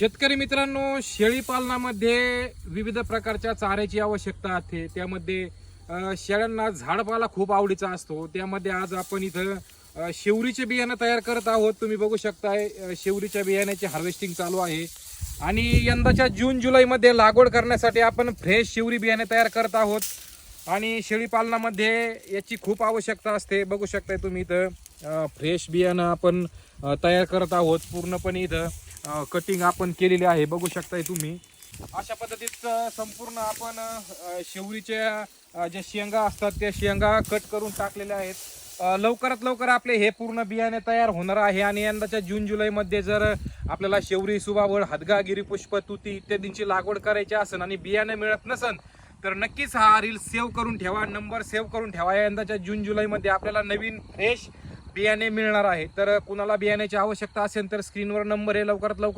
शेतकरी मित्रांनो शेळी पालनामध्ये विविध प्रकारच्या चाऱ्याची आवश्यकता असते त्यामध्ये शेळ्यांना झाडपाला खूप आवडीचा असतो. त्यामध्ये आज आपण इथं शेवरीचे बियाणं तयार करत आहोत. तुम्ही बघू शकताय शेवरीच्या बियाण्याची हार्वेस्टिंग चालू आहे. आणि यंदाच्या जून जुलैमध्ये लागवड करण्यासाठी आपण फ्रेश शेवरी बियाणे तयार करत आहोत. आणि शेळी पालनामध्ये याची खूप आवश्यकता असते. बघू शकताय तुम्ही इथं फ्रेश बियाणं आपण तयार करत आहोत. पूर्णपणे इथं. कटिंग आपण केलेली आहे बघू शकताय तुम्ही. अशा पद्धतीत संपूर्ण आपण शेवरीच्या ज्या शेंगा असतात त्या शेंगा कट करून टाकलेल्या आहेत. लवकरात लवकर आपले हे पूर्ण बियाणे तयार होणार आहे आणि यंदाच्या जून जुलैमध्ये जर आपल्याला शेवरी सुभावळ हदगा गिरीपुष्प तुती इत्यादींची लागवड करायची असेल आणि बियाणे मिळत नसन तर नक्कीच हा रील सेव्ह करून ठेवा. नंबर सेव्ह करून ठेवा. या यंदाच्या जून जुलैमध्ये आपल्याला नवीन फ्रेश बियाणे मिळणार आहे. तर कुणाला बियाण्याची आवश्यकता असेल तर स्क्रीनवर नंबर आहे. लवकरात लवकर